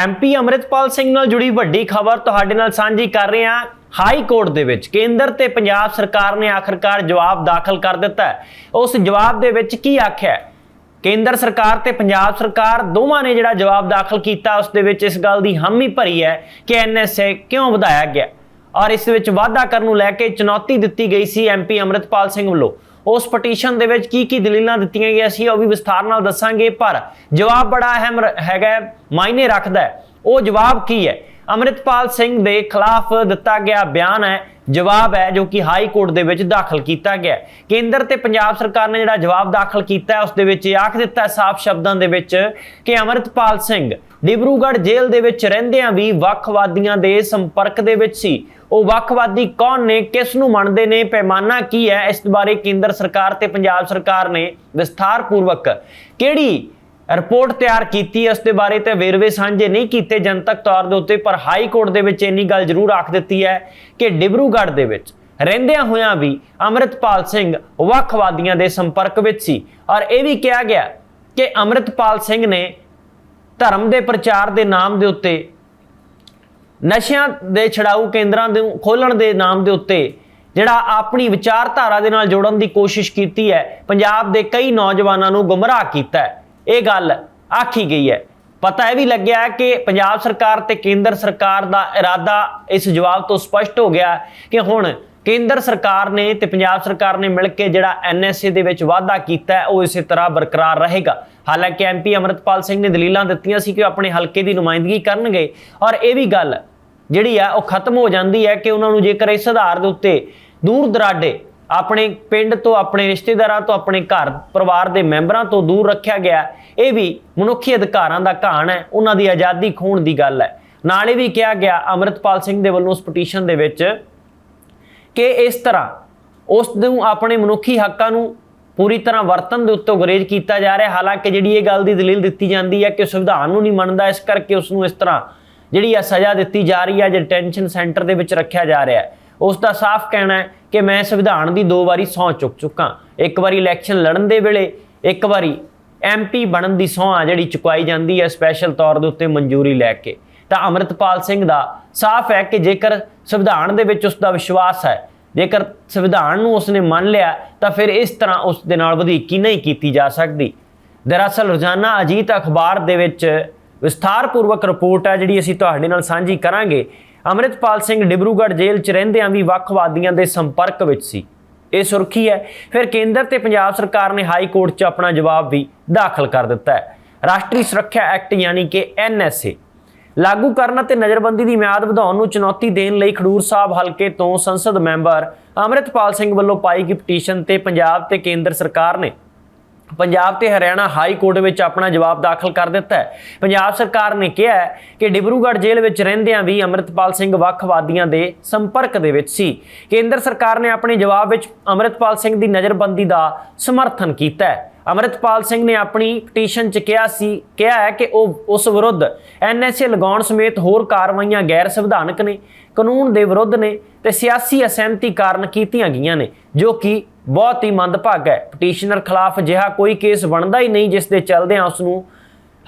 MP Amritpal Singh ਨਾਲ ਜੁੜੀ ਵੱਡੀ ਖਬਰ ਤੁਹਾਡੇ ਨਾਲ ਸਾਂਝੀ ਕਰ ਰਹੇ ਹਾਂ। ਹਾਈ ਕੋਰਟ ਦੇ ਵਿੱਚ ਕੇਂਦਰ ਤੇ ਪੰਜਾਬ ਸਰਕਾਰ ਨੇ ਆਖਰਕਾਰ ਜਵਾਬ ਦਾਖਲ ਕਰ ਦਿੱਤਾ ਹੈ। ਉਸ ਜਵਾਬ ਦੇ ਵਿੱਚ ਕੀ ਆਖਿਆ ਕੇਂਦਰ ਸਰਕਾਰ ਤੇ ਪੰਜਾਬ ਸਰਕਾਰ ਦੋਵਾਂ ਨੇ ਜਿਹੜਾ ਜਵਾਬ ਦਾਖਲ ਕੀਤਾ, ਉਸ ਦੇ ਵਿੱਚ ਇਸ ਗੱਲ ਦੀ ਹਾਮੀ ਭਰੀ ਹੈ ਕਿ ਐਨਐਸਏ ਕਿਉਂ ਵਧਾਇਆ ਗਿਆ। ਔਰ ਇਸ ਵਿੱਚ ਵਾਅਦਾ ਕਰਨ ਨੂੰ ਲੈ ਕੇ ਚੁਣੌਤੀ ਦਿੱਤੀ ਗਈ ਸੀ ਐਮਪੀ ਅਮਰਿਤਪਾਲ ਸਿੰਘ ਵੱਲੋਂ। ਉਸ ਪਟੀਸ਼ਨ ਦੇ ਵਿੱਚ ਕੀ ਕੀ ਦਲੀਲਾਂ ਦਿੱਤੀਆਂ ਗਈਆਂ ਸੀ, ਉਹ ਵੀ ਵਿਸਥਾਰ ਨਾਲ ਦੱਸਾਂਗੇ, ਪਰ ਜਵਾਬ ਬੜਾ ਅਹਿਮ ਹੈਗਾ ਮਾਇਨੇ ਰੱਖਦਾ ਹੈ। ਉਹ ਜਵਾਬ ਕੀ ਹੈ? ਅਮਰਿਤਪਾਲ ਸਿੰਘ ਦੇ ਖਿਲਾਫ ਦਿੱਤਾ ਗਿਆ ਬਿਆਨ ਹੈ, ਜਵਾਬ ਹੈ ਜੋ ਕਿ ਹਾਈ ਕੋਰਟ ਦੇ ਵਿੱਚ ਦਾਖਲ ਕੀਤਾ ਗਿਆ ਕੇਂਦਰ ਤੇ ਪੰਜਾਬ ਸਰਕਾਰ ਨੇ ਜਿਹੜਾ ਜਵਾਬ ਦਾਖਲ ਕੀਤਾ ਹੈ, ਉਸ ਦੇ ਵਿੱਚ ਇਹ ਆਖ ਦਿੱਤਾ ਸਾਫ਼ ਸ਼ਬਦਾਂ ਦੇ ਵਿੱਚ ਕਿ ਅਮਰਿਤਪਾਲ ਸਿੰਘ ਡਿਬਰੂਗੜ੍ਹ ਜੇਲ੍ਹ ਦੇ ਵਿੱਚ ਰਹਿੰਦਿਆਂ ਵੀ ਵੱਖਵਾਦੀਆਂ ਦੇ ਸੰਪਰਕ ਦੇ ਵਿੱਚ ਸੀ। ਉਹ ਵੱਖਵਾਦੀ ਕੌਣ ਨੇ, ਕਿਸ ਨੂੰ ਮੰਨਦੇ ਨੇ, ਪੈਮਾਨਾ ਕੀ ਹੈ? ਇਸ ਬਾਰੇ ਕੇਂਦਰ ਸਰਕਾਰ ਤੇ ਪੰਜਾਬ ਸਰਕਾਰ ਨੇ ਵਿਸਥਾਰ ਪੂਰਵਕ ਕਿਹੜੀ ਰਿਪੋਰਟ ਤਿਆਰ ਕੀਤੀ ਹੈ? ਉਸ ਦੇ ਬਾਰੇ ਤੇ ਵੇਰਵੇ ਸਾਂਝੇ ਨਹੀਂ ਕੀਤੇ ਜਨਤਕ ਤੌਰ ਦੇ ਉੱਤੇ, ਪਰ ਹਾਈ ਕੋਰਟ ਦੇ ਵਿੱਚ ਇੰਨੀ ਗੱਲ ਜ਼ਰੂਰ ਆਖ ਦਿੱਤੀ ਹੈ ਕਿ ਡਿਬਰੂਗੜ੍ਹ ਦੇ ਵਿੱਚ ਰਹਿੰਦਿਆਂ ਹੋਇਆਂ ਵੀ ਅਮਰਿਤਪਾਲ ਸਿੰਘ ਵੱਖਵਾਦੀਆਂ ਦੇ ਸੰਪਰਕ ਵਿੱਚ ਸੀ। ਔਰ ਇਹ ਵੀ ਕਿਹਾ ਗਿਆ ਕਿ ਅਮਰਿਤਪਾਲ ਸਿੰਘ ਨੇ ਧਰਮ ਦੇ ਪ੍ਰਚਾਰ ਦੇ ਨਾਮ ਦੇ ਉੱਤੇ ਨਸ਼ਿਆਂ ਦੇ ਛਡਾਊ ਕੇਂਦਰਾਂ ਦੇ ਖੋਲਣ ਦੇ ਨਾਮ ਦੇ ਉੱਤੇ ਜਿਹੜਾ ਆਪਣੀ ਵਿਚਾਰਧਾਰਾ ਦੇ ਨਾਲ ਜੋੜਨ ਦੀ ਕੋਸ਼ਿਸ਼ ਕੀਤੀ ਹੈ, ਪੰਜਾਬ ਦੇ ਕਈ ਨੌਜਵਾਨਾਂ ਨੂੰ ਗੁੰਮਰਾਹ ਕੀਤਾ ਹੈ। ਇਹ ਗੱਲ ਆਖੀ ਗਈ ਹੈ। ਪਤਾ ਇਹ ਵੀ ਲੱਗਿਆ ਕਿ ਪੰਜਾਬ ਸਰਕਾਰ ਤੇ ਕੇਂਦਰ ਸਰਕਾਰ ਦਾ ਇਰਾਦਾ ਇਸ ਜਵਾਬ ਤੋਂ ਸਪਸ਼ਟ ਹੋ ਗਿਆ ਕਿ ਹੁਣ ਕੇਂਦਰ ਸਰਕਾਰ ਨੇ ਤੇ ਪੰਜਾਬ ਸਰਕਾਰ ਨੇ ਮਿਲ ਕੇ ਜਿਹੜਾ ਐਨਐਸਏ ਦੇ ਵਿੱਚ ਵਾਅਦਾ ਕੀਤਾ ਹੈ, ਉਹ ਇਸੇ ਤਰ੍ਹਾਂ ਬਰਕਰਾਰ ਰਹੇਗਾ। ਹਾਲਾਂਕਿ ਐਮਪੀ ਅਮਰਿਤਪਾਲ ਸਿੰਘ ਨੇ ਦਲੀਲਾਂ ਦਿੱਤੀਆਂ ਸੀ ਕਿ ਉਹ ਆਪਣੇ ਹਲਕੇ ਦੀ ਨੁਮਾਇੰਦਗੀ ਕਰਨਗੇ ਔਰ ਇਹ ਵੀ ਗੱਲ ਜਿਹੜੀ ਆ ਉਹ ਖਤਮ ਹੋ ਜਾਂਦੀ ਹੈ ਕਿ ਉਹਨਾਂ ਨੂੰ ਜੇਕਰ ਇਸ ਆਧਾਰ ਦੇ ਉੱਤੇ ਦੂਰ ਦਰਾਡੇ ਆਪਣੇ ਪਿੰਡ ਤੋਂ, ਆਪਣੇ ਰਿਸ਼ਤੇਦਾਰਾਂ ਤੋਂ, ਆਪਣੇ ਘਰ ਪਰਿਵਾਰ ਦੇ ਮੈਂਬਰਾਂ ਤੋਂ ਦੂਰ ਰੱਖਿਆ ਗਿਆ, ਇਹ ਵੀ ਮਨੁੱਖੀ ਅਧਿਕਾਰਾਂ ਦਾ ਘਾਣ ਹੈ, ਉਹਨਾਂ ਦੀ ਆਜ਼ਾਦੀ ਖੋਣ ਦੀ ਗੱਲ ਹੈ। ਨਾਲੇ ਵੀ ਕਿਹਾ ਗਿਆ ਅਮਰਿਤਪਾਲ ਸਿੰਘ ਦੇ ਵੱਲੋਂ ਉਸ ਪਟੀਸ਼ਨ ਦੇ ਵਿੱਚ ਕਿ ਇਸ ਤਰ੍ਹਾਂ ਉਸ ਨੂੰ ਆਪਣੇ ਮਨੁੱਖੀ ਹੱਕਾਂ ਨੂੰ ਪੂਰੀ ਤਰ੍ਹਾਂ ਵਰਤਨ ਦੇ ਉੱਤੇ ਗਰੇਜ ਕੀਤਾ ਜਾ ਰਿਹਾ, ਹਾਲਾਂਕਿ ਜਿਹੜੀ ਇਹ ਗੱਲ ਦੀ ਦਲੀਲ ਦਿੱਤੀ ਜਾਂਦੀ ਹੈ ਕਿ ਸੰਵਿਧਾਨ ਨੂੰ ਨਹੀਂ ਮੰਨਦਾ, ਇਸ ਕਰਕੇ ਉਸ ਨੂੰ ਇਸ ਤਰ੍ਹਾਂ ਜਿਹੜੀ ਆ ਸਜ਼ਾ ਦਿੱਤੀ ਜਾ ਰਹੀ ਹੈ ਜੇ ਡਿਟੈਂਸ਼ਨ ਸੈਂਟਰ ਦੇ ਵਿੱਚ ਰੱਖਿਆ ਜਾ ਰਿਹਾ ਹੈ। ਉਸ ਦਾ ਸਾਫ਼ ਕਹਿਣਾ ਹੈ ਕਿ ਮੈਂ ਸੰਵਿਧਾਨ ਦੀ ਦੋ ਵਾਰੀ ਸਹੁੰ ਚੁੱਕ ਚੁੱਕਾ। ਇੱਕ ਵਾਰੀ ਇਲੈਕਸ਼ਨ ਲੜਨ ਦੇ ਵੇਲੇ, ਇੱਕ ਵਾਰੀ ਐਮਪੀ ਬਣਨ ਦੀ ਸਹੁੰ ਆ ਜਿਹੜੀ ਚੁਕਾਈ ਜਾਂਦੀ ਹੈ ਸਪੈਸ਼ਲ ਤੌਰ ਦੇ ਉੱਤੇ ਮਨਜ਼ੂਰੀ ਲੈ ਕੇ। ਤਾਂ ਅਮਰਿਤਪਾਲ ਸਿੰਘ ਦਾ ਸਾਫ਼ ਹੈ ਕਿ ਜੇਕਰ ਸੰਵਿਧਾਨ ਦੇ ਵਿੱਚ ਉਸ ਦਾ ਵਿਸ਼ਵਾਸ ਹੈ, ਜੇਕਰ ਸੰਵਿਧਾਨ ਨੂੰ ਉਸਨੇ ਮੰਨ ਲਿਆ, ਤਾਂ ਫਿਰ ਇਸ ਤਰ੍ਹਾਂ ਉਸ ਦੇ ਨਾਲ ਵਧੀਕੀ ਨਹੀਂ ਕੀਤੀ ਜਾ ਸਕਦੀ। ਦਰਅਸਲ ਰੋਜ਼ਾਨਾ ਅਜੀਤ ਅਖਬਾਰ ਦੇ ਵਿੱਚ ਵਿਸਥਾਰਪੂਰਵਕ ਰਿਪੋਰਟ ਹੈ, ਜਿਹੜੀ ਅਸੀਂ ਤੁਹਾਡੇ ਨਾਲ ਸਾਂਝੀ ਕਰਾਂਗੇ। ਅਮਰਿਤਪਾਲ ਸਿੰਘ ਡਿਬਰੂਗੜ੍ਹ ਜੇਲ੍ਹ 'ਚ ਰਹਿੰਦਿਆਂ ਵੀ ਵੱਖਵਾਦੀਆਂ ਦੇ ਸੰਪਰਕ ਵਿੱਚ ਸੀ। ਇਹ ਸੁਰਖੀ ਹੈ। ਫਿਰ ਕੇਂਦਰ ਤੇ ਪੰਜਾਬ ਸਰਕਾਰ ਨੇ ਹਾਈ ਕੋਰਟ 'ਚ ਆਪਣਾ ਜਵਾਬ ਵੀ ਦਾਖਲ ਕਰ ਦਿੱਤਾ ਹੈ। ਰਾਸ਼ਟਰੀ ਸੁਰੱਖਿਆ ਐਕਟ ਯਾਨੀ ਕਿ ਐਨਐਸਏ ਲਾਗੂ ਕਰਨ ਅਤੇ ਨਜ਼ਰਬੰਦੀ ਦੀ ਮਿਆਦ ਵਧਾਉਣ ਨੂੰ ਚੁਣੌਤੀ ਦੇਣ ਲਈ ਖਡੂਰ ਸਾਹਿਬ ਹਲਕੇ ਤੋਂ ਸੰਸਦ ਮੈਂਬਰ ਅਮਰਿਤਪਾਲ ਸਿੰਘ ਵੱਲੋਂ ਪਾਈ ਗਈ ਪਟੀਸ਼ਨ ਤੇ ਪੰਜਾਬ ਤੇ ਕੇਂਦਰ ਸਰਕਾਰ ਨੇ ਪੰਜਾਬ ਤੇ ਹਰਿਆਣਾ ਹਾਈ ਕੋਰਟ ਵਿੱਚ ਆਪਣਾ ਜਵਾਬ ਦਾਖਲ ਕਰ ਦਿੱਤਾ ਹੈ। ਪੰਜਾਬ ਸਰਕਾਰ ਨੇ ਕਿਹਾ ਕਿ ਡਿਬਰੂਗੜ੍ਹ ਜੇਲ੍ਹ ਵਿੱਚ ਰਹਿੰਦਿਆਂ ਵੀ ਅਮਰਿਤਪਾਲ ਸਿੰਘ ਵੱਖਵਾਦੀਆਂ ਦੇ ਸੰਪਰਕ ਦੇ ਵਿੱਚ ਸੀ। ਕੇਂਦਰ ਸਰਕਾਰ ਨੇ ਆਪਣੇ ਜਵਾਬ ਵਿੱਚ ਅਮਰਿਤਪਾਲ ਸਿੰਘ ਦੀ ਨਜ਼ਰਬੰਦੀ ਦਾ ਸਮਰਥਨ ਕੀਤਾ ਹੈ। ਅਮਰਿਤਪਾਲ ਸਿੰਘ ਨੇ ਆਪਣੀ ਪਟੀਸ਼ਨ 'ਚ ਕਿਹਾ ਸੀ, ਕਿਹਾ ਹੈ ਕਿ ਉਹ ਉਸ ਵਿਰੁੱਧ ਐਨਐਸਏ ਲਗਾਉਣ ਸਮੇਤ ਹੋਰ ਕਾਰਵਾਈਆਂ ਗੈਰ ਸੰਵਿਧਾਨਕ ਨੇ, ਕਾਨੂੰਨ ਦੇ ਵਿਰੁੱਧ ਨੇ ਤੇ ਸਿਆਸੀ ਅਸਹਿਮਤੀ ਕਾਰਨ ਕੀਤੀਆਂ ਗਈਆਂ ਨੇ, ਜੋ ਕਿ ਬਹੁਤ ਹੀ ਮੰਦਭਾਗ ਹੈ। ਪਟੀਸ਼ਨਰ ਖਿਲਾਫ ਅਜਿਹਾ ਕੋਈ ਕੇਸ ਬਣਦਾ ਹੀ ਨਹੀਂ ਜਿਸ ਦੇ ਚੱਲਦਿਆਂ ਉਸ ਨੂੰ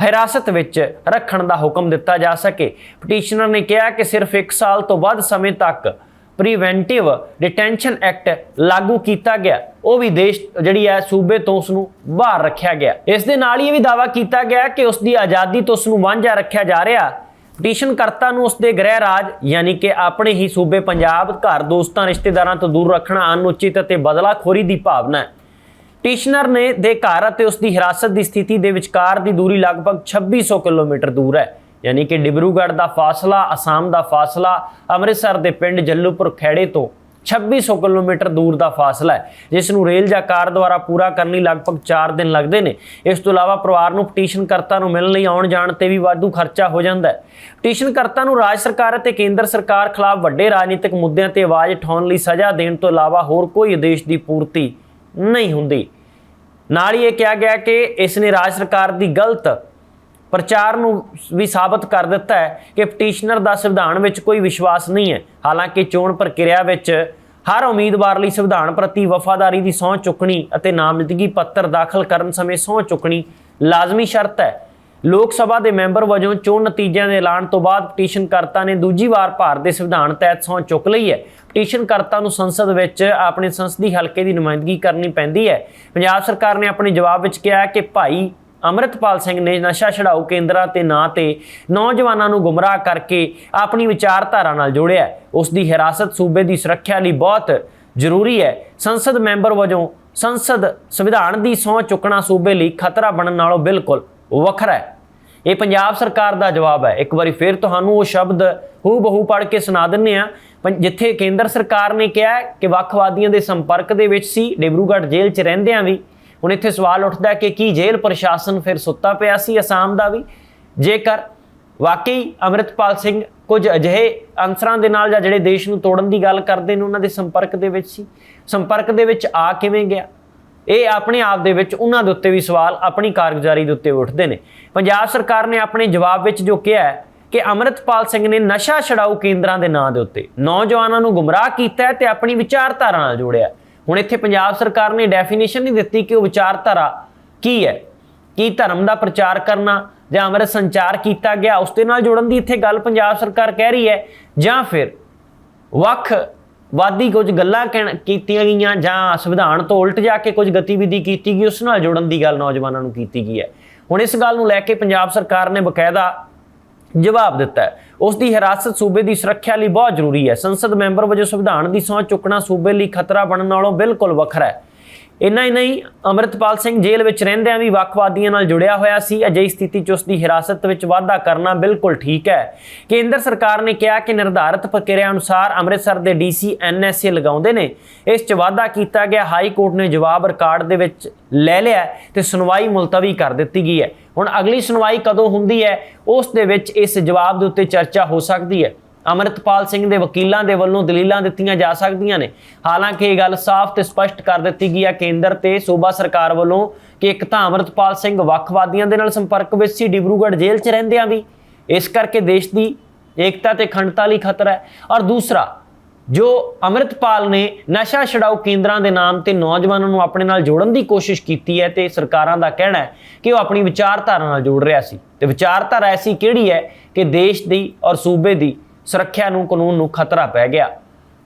ਹਿਰਾਸਤ ਵਿੱਚ ਰੱਖਣ ਦਾ ਹੁਕਮ ਦਿੱਤਾ ਜਾ ਸਕੇ। ਪਟੀਸ਼ਨਰ ਨੇ ਕਿਹਾ ਕਿ ਸਿਰਫ 1 ਸਾਲ ਤੋਂ ਵੱਧ ਸਮੇਂ ਤੱਕ ਪ੍ਰੀਵੈਂਟਿਵ ਡਿਟੈਂਸ਼ਨ ਐਕਟ ਲਾਗੂ ਕੀਤਾ ਗਿਆ। ਉਹ ਵੀ ਦੇਸ਼ ਜਿਹੜੀ ਹੈ ਸੂਬੇ ਤੋਂ ਉਸ ਨੂੰ ਬਾਹਰ ਰੱਖਿਆ ਗਿਆ। ਇਸ ਦੇ ਨਾਲ ਹੀ ਇਹ ਵੀ ਦਾਵਾ ਕੀਤਾ ਗਿਆ ਕਿ ਉਸ ਦੀ ਆਜ਼ਾਦੀ ਤੋਂ ਉਸ ਨੂੰ ਵਾਂਝਾ ਰੱਖਿਆ ਜਾ ਰਿਹਾ। ਪਟੀਸ਼ਨਕਰਤਾ ਨੂੰ ਉਸਦੇ ਗ੍ਰਹਿ ਰਾਜ, ਯਾਨੀ ਕਿ ਆਪਣੇ ਹੀ ਸੂਬੇ ਪੰਜਾਬ, ਘਰ ਦੋਸਤਾਂ, ਰਿਸ਼ਤੇਦਾਰਾਂ ਤੋਂ ਦੂਰ ਰੱਖਣਾ ਅਨੁਚਿਤ ਅਤੇ ਬਦਲਾਖੋਰੀ ਦੀ ਭਾਵਨਾ ਹੈ। ਪਟੀਸ਼ਨਰ ਨੇ ਦੇ ਘਰ ਅਤੇ ਉਸ ਦੀ ਹਿਰਾਸਤ ਦੀ ਸਥਿਤੀ ਦੇ ਵਿਚਕਾਰ ਦੀ ਦੂਰੀ ਲਗਭਗ 2600 ਕਿਲੋਮੀਟਰ ਦੂਰ ਹੈ। ਯਾਨੀ ਕਿ ਡਿਬਰੂਗੜ੍ਹ ਦਾ ਫਾਸਲਾ, ਅਸਾਮ ਦਾ ਫਾਸਲਾ, ਅੰਮ੍ਰਿਤਸਰ ਦੇ ਪਿੰਡ ਜੱਲੂਪੁਰ ਖੇੜੇ ਤੋਂ 2600 ਕਿਲੋਮੀਟਰ ਦੂਰ ਦਾ ਫਾਸਲਾ ਹੈ, ਜਿਸ ਨੂੰ ਰੇਲ ਜਾਂ ਕਾਰ ਦੁਆਰਾ ਪੂਰਾ ਕਰਨ ਲਈ ਲਗਭਗ 4 ਦਿਨ ਲੱਗਦੇ ਨੇ। ਇਸ ਤੋਂ ਇਲਾਵਾ ਪਰਿਵਾਰ ਨੂੰ ਪਟੀਸ਼ਨ ਕਰਤਾ ਨੂੰ ਮਿਲਣ ਲਈ ਆਉਣ ਜਾਣ ਤੇ ਵੀ ਵਾਧੂ ਖਰਚਾ ਹੋ ਜਾਂਦਾ ਹੈ। ਪਟੀਸ਼ਨ ਕਰਤਾ ਨੂੰ ਰਾਜ ਸਰਕਾਰ ਅਤੇ ਕੇਂਦਰ ਸਰਕਾਰ ਖਿਲਾਫ ਵੱਡੇ ਰਾਜਨੀਤਿਕ ਮੁੱਦਿਆਂ ਤੇ ਆਵਾਜ਼ ਉਠਾਉਣ ਲਈ ਸਜ਼ਾ ਦੇਣ ਤੋਂ ਇਲਾਵਾ ਹੋਰ ਕੋਈ ਆਦੇਸ਼ ਦੀ ਪੂਰਤੀ ਨਹੀਂ ਹੁੰਦੀ। ਨਾਲ ਹੀ ਇਹ ਕਿਹਾ ਗਿਆ ਕਿ ਇਸ ਨੇ ਰਾਜ ਸਰਕਾਰ ਦੀ ਗਲਤ ਪ੍ਰਚਾਰ ਨੂੰ ਵੀ ਸਾਬਤ ਕਰ ਦਿੱਤਾ ਹੈ ਕਿ ਪਟੀਸ਼ਨਰ ਦਾ ਸੰਵਿਧਾਨ ਵਿੱਚ ਕੋਈ ਵਿਸ਼ਵਾਸ ਨਹੀਂ ਹੈ। ਹਾਲਾਂਕਿ ਚੋਣ ਪ੍ਰਕਿਰਿਆ ਵਿੱਚ ਹਰ ਉਮੀਦਵਾਰ ਲਈ ਸੰਵਿਧਾਨ ਪ੍ਰਤੀ ਵਫਾਦਾਰੀ ਦੀ ਸਹੁੰ ਚੁੱਕਣੀ ਅਤੇ ਨਾਮਜ਼ਦਗੀ ਪੱਤਰ ਦਾਖਲ ਕਰਨ ਸਮੇਂ ਸਹੁੰ ਚੁੱਕਣੀ ਲਾਜ਼ਮੀ ਸ਼ਰਤ ਹੈ। ਲੋਕ ਸਭਾ ਦੇ ਮੈਂਬਰ ਵਜੋਂ ਚੋਣ ਨਤੀਜਿਆਂ ਦੇ ਐਲਾਨ ਤੋਂ ਬਾਅਦ ਪਟੀਸ਼ਨਕਰਤਾ ਨੇ ਦੂਜੀ ਵਾਰ ਭਾਰਤ ਦੇ ਸੰਵਿਧਾਨ ਤਹਿਤ ਸਹੁੰ ਚੁੱਕ ਲਈ ਹੈ। ਪਟੀਸ਼ਨਕਰਤਾ ਨੂੰ ਸੰਸਦ ਵਿੱਚ ਆਪਣੇ ਸੰਸਦੀ ਹਲਕੇ ਦੀ ਨੁਮਾਇੰਦਗੀ ਕਰਨੀ ਪੈਂਦੀ ਹੈ। ਪੰਜਾਬ ਸਰਕਾਰ ਨੇ ਆਪਣੇ ਜਵਾਬ ਵਿੱਚ ਕਿਹਾ ਕਿ ਭਾਈ ਅਮਰਿਤਪਾਲ ਸਿੰਘ ਨੇ ਨਸ਼ਾ ਛਡਾਊ ਕੇਂਦਰਾਂ ਤੇ ਨਾਂ ਤੇ ਨੌਜਵਾਨਾਂ ਨੂੰ ਗੁੰਮਰਾਹ ਕਰਕੇ ਆਪਣੀ ਵਿਚਾਰਧਾਰਾ ਨਾਲ ਜੋੜਿਆ ਉਸ ਦੀ ਹਿਰਾਸਤ ਸੂਬੇ ਦੀ ਸੁਰੱਖਿਆ ਲਈ ਬਹੁਤ ਜ਼ਰੂਰੀ ਹੈ। ਸੰਸਦ ਮੈਂਬਰ ਵਜੋਂ ਸੰਸਦ ਸੰਵਿਧਾਨ ਦੀ ਸਹੁੰ ਚੁੱਕਣਾ ਸੂਬੇ ਲਈ ਖਤਰਾ ਬਣਨ ਨਾਲੋਂ ਬਿਲਕੁਲ ਵੱਖਰਾ ਹੈ। ਇਹ ਪੰਜਾਬ ਸਰਕਾਰ ਦਾ ਜਵਾਬ ਹੈ। ਇੱਕ ਵਾਰੀ ਫਿਰ ਤੁਹਾਨੂੰ ਉਹ ਸ਼ਬਦ ਹੂ ਬਹੂ ਪੜ੍ਹ ਕੇ ਸੁਣਾ ਦਿੰਨੇ ਆ ਜਿੱਥੇ ਕੇਂਦਰ ਸਰਕਾਰ ਨੇ ਕਿਹਾ ਕਿ ਵੱਖਵਾਦੀਆਂ ਦੇ ਸੰਪਰਕ ਦੇ ਵਿੱਚ ਸੀ, ਡਿਬਰੂਗੜ੍ਹ ਜੇਲ੍ਹ 'ਚ ਰਹਿੰਦਿਆਂ ਵੀ ਹੁਣ ਇੱਥੇ ਸਵਾਲ ਉੱਠਦਾ ਕਿ ਕੀ ਜੇਲ੍ਹ ਪ੍ਰਸ਼ਾਸਨ ਫਿਰ ਸੁੱਤਾ ਪਿਆ ਸੀ? ਅਸਾਮ ਦਾ ਵੀ। ਜੇਕਰ ਵਾਕਈ ਅਮਰਿਤਪਾਲ ਸਿੰਘ ਕੁਝ ਅਜਿਹੇ ਅਨਸਰਾਂ ਦੇ ਨਾਲ ਜਾਂ ਜਿਹੜੇ ਦੇਸ਼ ਨੂੰ ਤੋੜਨ ਦੀ ਗੱਲ ਕਰਦੇ ਨੇ, ਉਹਨਾਂ ਦੇ ਸੰਪਰਕ ਦੇ ਵਿੱਚ ਸੀ। ਸੰਪਰਕ ਦੇ ਵਿੱਚ ਆ ਕਿਵੇਂ ਗਿਆ? ਇਹ ਆਪਣੇ ਆਪ ਦੇ ਵਿੱਚ ਉਹਨਾਂ ਦੇ ਉੱਤੇ ਵੀ ਸਵਾਲ ਆਪਣੀ ਕਾਰਗੁਜ਼ਾਰੀ ਦੇ ਉੱਤੇ ਉੱਠਦੇ ਨੇ। ਪੰਜਾਬ ਸਰਕਾਰ ਨੇ ਆਪਣੇ ਜਵਾਬ ਵਿੱਚ ਜੋ ਕਿਹਾ ਹੈ ਕਿ ਅਮਰਿਤਪਾਲ ਸਿੰਘ ਨੇ ਨਸ਼ਾ ਛਡਾਊ ਕੇਂਦਰਾਂ ਦੇ ਨਾਂ ਦੇ ਉੱਤੇ ਨੌਜਵਾਨਾਂ ਨੂੰ ਗੁੰਮਰਾਹ ਕੀਤਾ ਹੈ ਤੇ ਆਪਣੀ ਵਿਚਾਰਧਾਰਾ ਨਾਲ ਜੋੜਿਆ ਹੁਣ ਇੱਥੇ ਪੰਜਾਬ ਸਰਕਾਰ ਨੇ ਡੈਫੀਨੇਸ਼ਨ ਨਹੀਂ ਦਿੱਤੀ ਕਿ ਉਹ ਵਿਚਾਰਧਾਰਾ ਕੀ ਹੈ, ਕੀ ਧਰਮ ਦਾ ਪ੍ਰਚਾਰ ਕਰਨਾ ਜਾਂ ਅੰਮ੍ਰਿਤ ਸੰਚਾਰ ਕੀਤਾ ਗਿਆ, ਉਸ ਦੇ ਨਾਲ ਜੋੜਨ ਦੀ ਇੱਥੇ ਗੱਲ ਪੰਜਾਬ ਸਰਕਾਰ ਕਹਿ ਰਹੀ ਹੈ, ਜਾਂ ਫਿਰ ਵੱਖ ਵਾਦੀ ਕੁਝ ਗੱਲਾਂ ਕਹਿਣ- ਕੀਤੀਆਂ ਗਈਆਂ ਜਾਂ ਸੰਵਿਧਾਨ ਤੋਂ ਉਲਟ ਜਾ ਕੇ ਕੁਝ ਗਤੀਵਿਧੀ ਕੀਤੀ ਗਈ, ਉਸ ਨਾਲ ਜੋੜਨ ਦੀ ਗੱਲ ਨੌਜਵਾਨਾਂ ਨੂੰ ਕੀਤੀ ਗਈ ਹੈ। ਹੁਣ ਇਸ ਗੱਲ ਨੂੰ ਲੈ ਕੇ ਪੰਜਾਬ ਸਰਕਾਰ ਨੇ ਬਕਾਇਦਾ ਜਵਾਬ ਦਿੱਤਾ ਹੈ। ਉਸ ਦੀ ਹਿਰਾਸਤ ਸੂਬੇ ਦੀ ਸੁਰੱਖਿਆ ਲਈ ਬਹੁਤ ਜ਼ਰੂਰੀ ਹੈ। ਸੰਸਦ ਮੈਂਬਰ ਵਜੋਂ ਸੰਵਿਧਾਨ ਦੀ ਸਹੁੰ ਚੁੱਕਣਾ ਸੂਬੇ ਲਈ ਖਤਰਾ ਬਣਨ ਨਾਲੋਂ ਬਿਲਕੁਲ ਵੱਖਰਾ ਹੈ। ਇੰਨਾ ਹੀ ਨਹੀਂ, ਅਮਰਿਤਪਾਲ ਸਿੰਘ ਜੇਲ੍ਹ ਵਿੱਚ ਰਹਿੰਦਿਆਂ ਵੀ ਵੱਖਵਾਦੀਆਂ ਨਾਲ ਜੁੜਿਆ ਹੋਇਆ ਸੀ। ਅਜਿਹੀ ਸਥਿਤੀ 'ਚ ਉਸ ਦੀ ਹਿਰਾਸਤ ਵਿੱਚ ਵਾਧਾ ਕਰਨਾ ਬਿਲਕੁਲ ਠੀਕ ਹੈ। ਕੇਂਦਰ ਸਰਕਾਰ ਨੇ ਕਿਹਾ ਕਿ ਨਿਰਧਾਰਤ ਪ੍ਰਕਿਰਿਆ ਅਨੁਸਾਰ ਅੰਮ੍ਰਿਤਸਰ ਦੇ ਡੀਸੀ ਐਨਐਸਏ ਲਗਾਉਂਦੇ ਨੇ। ਇਸ 'ਚ ਵਾਧਾ ਕੀਤਾ ਗਿਆ, ਹਾਈ ਕੋਰਟ ਨੇ ਜਵਾਬ ਰਿਕਾਰਡ ਦੇ ਵਿੱਚ ਲੈ ਲਿਆ ਤੇ ਸੁਣਵਾਈ ਮੁਲਤਵੀ ਕਰ ਦਿੱਤੀ ਗਈ ਹੈ। ਹੁਣ ਅਗਲੀ ਸੁਣਵਾਈ ਕਦੋਂ ਹੁੰਦੀ ਹੈ, ਉਸ ਦੇ ਵਿੱਚ ਇਸ ਜਵਾਬ ਦੇ ਉੱਤੇ ਚਰਚਾ ਹੋ ਸਕਦੀ ਹੈ। ਅਮਰਿਤਪਾਲ ਸਿੰਘ ਦੇ ਵਕੀਲਾਂ ਦੇ ਵੱਲੋਂ ਦਲੀਲਾਂ ਦਿੱਤੀਆਂ ਜਾ ਸਕਦੀਆਂ ਨੇ। ਹਾਲਾਂਕਿ ਇਹ ਗੱਲ ਸਾਫ਼ ਤੇ ਸਪਸ਼ਟ ਕਰ ਦਿੱਤੀ ਗਈ ਹੈ, ਕੇਂਦਰ ਤੇ ਸੂਬਾ ਸਰਕਾਰ ਵੱਲੋਂ ਕਿ ਇੱਕ ਤਾਂ ਅਮਰਿਤਪਾਲ ਸਿੰਘ ਵੱਖਵਾਦੀਆਂ ਦੇ ਨਾਲ ਸੰਪਰਕ ਵਿੱਚ ਸੀ, ਡਿਬਰੂਗੜ੍ਹ ਜੇਲ੍ਹ 'ਚ ਰਹਿੰਦਿਆਂ ਵੀ। ਇਸ ਕਰਕੇ ਦੇਸ਼ ਦੀ ਏਕਤਾ ਤੇ ਅਖੰਡਤਾ ਲਈ ਖਤਰਾ ਹੈ। ਔਰ ਦੂਸਰਾ, ਜੋ ਅਮਰਿਤਪਾਲ ਨੇ ਨਸ਼ਾ ਛਡਾਊ ਕੇਂਦਰਾਂ ਦੇ ਨਾਮ ਤੇ ਨੌਜਵਾਨਾਂ ਨੂੰ ਆਪਣੇ ਨਾਲ ਜੋੜਨ ਦੀ ਕੋਸ਼ਿਸ਼ ਕੀਤੀ ਹੈ ਤੇ ਸਰਕਾਰਾਂ ਦਾ ਕਹਿਣਾ ਹੈ ਕਿ ਉਹ ਆਪਣੀ ਵਿਚਾਰਧਾਰਾ ਨਾਲ ਜੋੜ ਰਿਹਾ ਸੀ। ਤੇ ਵਿਚਾਰਧਾਰਾ ਐਸੀ ਕਿਹੜੀ ਹੈ ਕਿ ਦੇਸ਼ ਦੀ ਔਰ ਸੂਬੇ ਦੀ ਸੁਰੱਖਿਆ ਨੂੰ ਕਾਨੂੰਨ ਨੂੰ ਖਤਰਾ ਪੈ ਗਿਆ।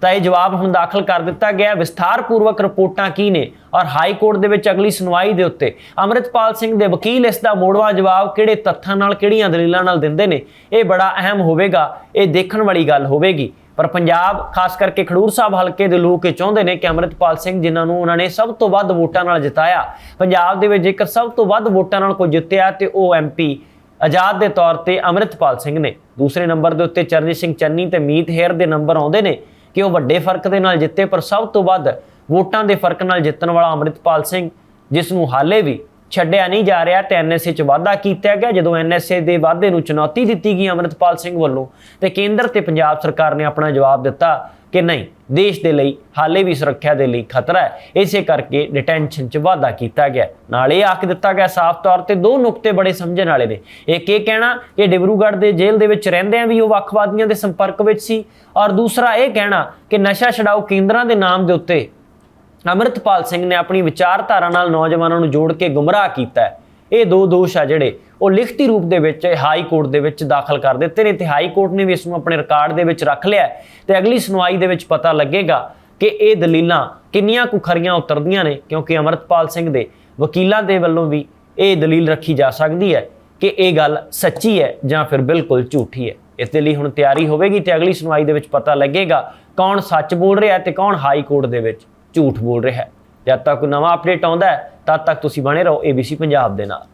ਤਾਂ ਇਹ ਜਵਾਬ ਹੁਣ ਦਾਖਲ ਕਰ ਦਿੱਤਾ ਗਿਆ। ਵਿਸਥਾਰਪੂਰਵਕ ਰਿਪੋਰਟਾਂ ਕੀ ਨੇ? ਔਰ ਹਾਈ ਕੋਰਟ ਦੇ ਵਿੱਚ ਅਗਲੀ ਸੁਣਵਾਈ ਦੇ ਉੱਤੇ ਅਮਰਿਤਪਾਲ ਸਿੰਘ ਦੇ ਵਕੀਲ ਇਸ ਦਾ ਮੋੜਵਾ ਜਵਾਬ ਕਿਹੜੇ ਤੱਥਾਂ ਨਾਲ, ਕਿਹੜੀਆਂ ਦਲੀਲਾਂ ਨਾਲ ਦਿੰਦੇ ਨੇ? ਇਹ ਬੜਾ ਅਹਿਮ ਹੋਵੇਗਾ। ਇਹ ਦੇਖਣ ਵਾਲੀ ਗੱਲ ਹੋਵੇਗੀ। ਪਰ ਪੰਜਾਬ, ਖਾਸ ਕਰਕੇ ਖਡੂਰ ਸਾਹਿਬ ਹਲਕੇ ਦੇ ਲੋਕ ਇਹ ਚਾਹੁੰਦੇ ਨੇ ਕਿ ਅਮਰਿਤਪਾਲ ਸਿੰਘ ਜਿਨ੍ਹਾਂ ਨੂੰ ਉਹਨਾਂ ਨੇ ਸਭ ਤੋਂ ਵੱਧ ਵੋਟਾਂ ਨਾਲ ਜਿਤਾਇਆ, ਪੰਜਾਬ ਦੇ ਵਿੱਚ ਜੇਕਰ ਸਭ ਤੋਂ ਵੱਧ ਵੋਟਾਂ ਨਾਲ ਕੋਈ ਜਿੱਤਿਆ ਤੇ ਉਹ ਐਮਪੀ ਆਜ਼ਾਦ ਦੇ ਤੌਰ ਤੇ ਅਮਰਿਤਪਾਲ ਸਿੰਘ ਨੇ। ਦੂਸਰੇ ਨੰਬਰ ਦੇ ਉੱਤੇ ਚਰਨਜੀਤ ਸਿੰਘ ਚੰਨੀ ਤੇ ਮੀਤ ਹੇਰ ਦੇ ਨੰਬਰ ਆਉਂਦੇ ਨੇ ਕਿ ਉਹ ਵੱਡੇ ਫ਼ਰਕ ਦੇ ਨਾਲ ਜਿੱਤੇ, ਪਰ ਸਭ ਤੋਂ ਵੱਧ ਵੋਟਾਂ ਦੇ ਫ਼ਰਕ ਨਾਲ ਜਿੱਤਣ ਵਾਲਾ ਅਮਰਿਤਪਾਲ ਸਿੰਘ, ਜਿਸ ਨੂੰ ਹਾਲੇ ਵੀ ਛੱਡਿਆ ਨਹੀਂ ਜਾ ਰਿਹਾ, ਤੇ ਐਨਐਸਏ 'ਚ ਵਾਅਦਾ ਕੀਤਾ ਗਿਆ, ਜਦੋਂ ਐਨਐਸਏ ਦੇ ਵਾਅਦੇ ਨੂੰ ਚੁਣੌਤੀ ਦਿੱਤੀ ਗਈ ਅਮਰਿਤਪਾਲ ਸਿੰਘ ਵੱਲੋਂ, ਤੇ ਕੇਂਦਰ ਤੇ ਪੰਜਾਬ ਸਰਕਾਰ ਨੇ ਆਪਣਾ ਜਵਾਬ ਦਿੱਤਾ। ਕਿ ਨਹੀਂ, ਦੇਸ਼ ਦੇ ਲਈ, ਹਾਲੇ ਵੀ ਸੁਰੱਖਿਆ ਦੇ ਲਈ ਖਤਰਾ ਹੈ। ਇਸੇ ਕਰਕੇ ਡਿਟੈਂਸ਼ਨ 'ਚ ਵਾਅਦਾ ਕੀਤਾ ਗਿਆ ਨਾਲ ਇਹ ਆਖ ਦਿੱਤਾ ਗਿਆ ਸਾਫ਼ ਤੌਰ ਤੇ ਦੋ ਨੁਕਤੇ ਬੜੇ ਸਮਝਣ ਵਾਲੇ ਨੇ। ਇੱਕ ਇਹ ਕਹਿਣਾ ਕਿ ਡਿਬਰੂਗੜ੍ਹ ਦੇ ਜੇਲ੍ਹ ਦੇ ਵਿੱਚ ਰਹਿੰਦਿਆਂ ਵੀ ਉਹ ਵੱਖਵਾਦੀਆਂ ਦੇ ਸੰਪਰਕ ਵਿੱਚ ਸੀ ਔਰ ਦੂਸਰਾ ਇਹ ਕਹਿਣਾ ਕਿ ਨਸ਼ਾ ਛਡਾਊ ਕੇਂਦਰਾਂ ਦੇ ਨਾਮ ਦੇ ਉੱਤੇ ਅਮਰਿਤਪਾਲ ਸਿੰਘ ਨੇ ਆਪਣੀ ਵਿਚਾਰਧਾਰਾ ਨਾਲ ਨੌਜਵਾਨਾਂ ਨੂੰ ਜੋੜ ਕੇ ਗੁੰਮਰਾਹ ਕੀਤਾ ਇਹ ਦੋ ਦੋਸ਼ ਆ ਜਿਹੜੇ ਉਹ ਲਿਖਤੀ ਰੂਪ ਦੇ ਵਿੱਚ ਹਾਈ ਕੋਰਟ ਦੇ ਵਿੱਚ ਦਾਖਲ ਕਰ ਦਿੱਤੇ ਨੇ ਤੇ ਹਾਈ ਕੋਰਟ ਨੇ ਵੀ ਇਸ ਨੂੰ ਆਪਣੇ ਰਿਕਾਰਡ ਦੇ ਵਿੱਚ ਰੱਖ ਲਿਆ ਹੈ। ਤੇ ਅਗਲੀ ਸੁਣਵਾਈ ਦੇ ਵਿੱਚ ਪਤਾ ਲੱਗੇਗਾ ਕਿ ਇਹ ਦਲੀਲਾਂ ਕਿੰਨੀਆਂ ਕੁ ਖਰੀਆਂ ਉਤਰਦੀਆਂ ਨੇ, ਕਿਉਂਕਿ ਅਮਰਿਤਪਾਲ ਸਿੰਘ ਦੇ ਵਕੀਲਾਂ ਦੇ ਵੱਲੋਂ ਵੀ ਇਹ ਦਲੀਲ ਰੱਖੀ ਜਾ ਸਕਦੀ ਹੈ ਕਿ ਇਹ ਗੱਲ ਸੱਚੀ ਹੈ ਜਾਂ ਫਿਰ ਬਿਲਕੁਲ ਝੂਠੀ ਹੈ। ਇਸ ਦੇ ਲਈ ਹੁਣ ਤਿਆਰੀ ਹੋਵੇਗੀ ਤੇ ਅਗਲੀ ਸੁਣਵਾਈ ਦੇ ਵਿੱਚ ਪਤਾ ਲੱਗੇਗਾ ਕੌਣ ਸੱਚ ਬੋਲ ਰਿਹਾ ਤੇ ਕੌਣ ਹਾਈ ਕੋਰਟ ਦੇ ਵਿੱਚ ਝੂਠ ਬੋਲ ਰਿਹਾ ਹੈ। ਜਦ ਤੱਕ ਕੋਈ ਨਵਾਂ ਅਪਡੇਟ ਆਉਂਦਾ ਹੈ ਤਦ ਤੱਕ ਤੁਸੀਂ ਬਣੇ ਰਹੋ ABC ਪੰਜਾਬ ਦੇ ਨਾਲ।